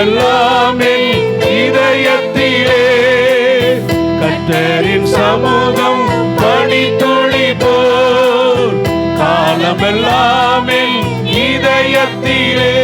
எல்லாம் இதயத்திலே. கத்தரின் சமூகம் பணித்துளி போல் காலமெல்லாம் இதயத்திலே.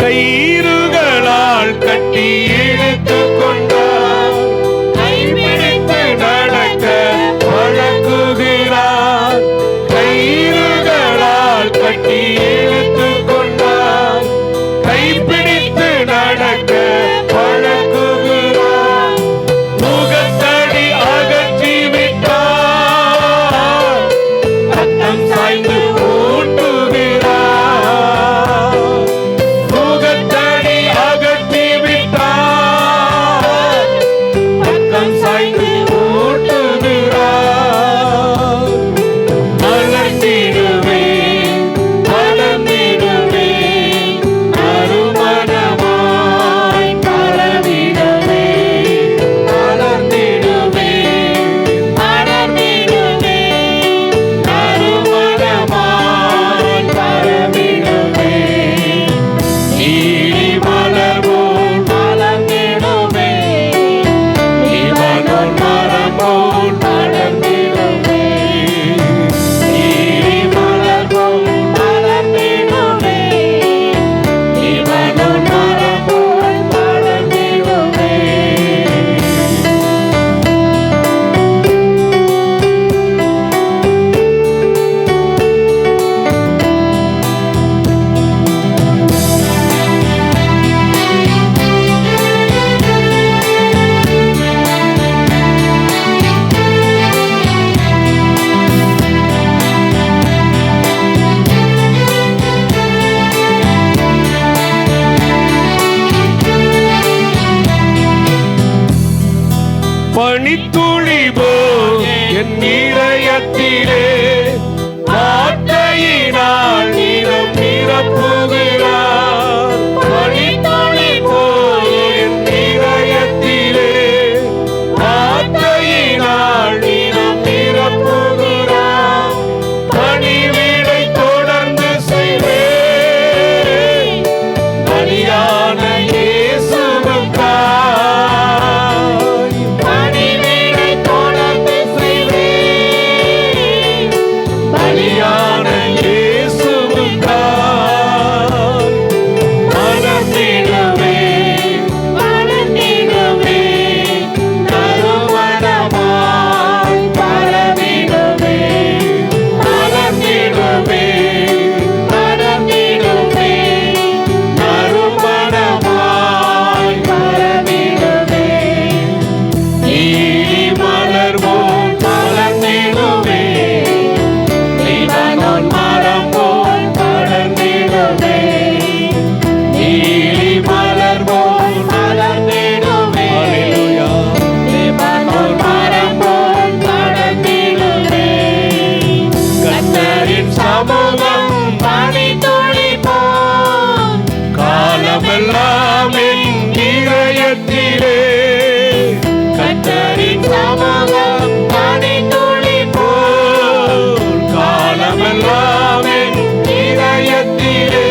கயிறுகளால் கட்டி இழுத்து துளி போ என் இதயத்திலே வார்த்தையினால் நிறம் நிரப்பு defeated.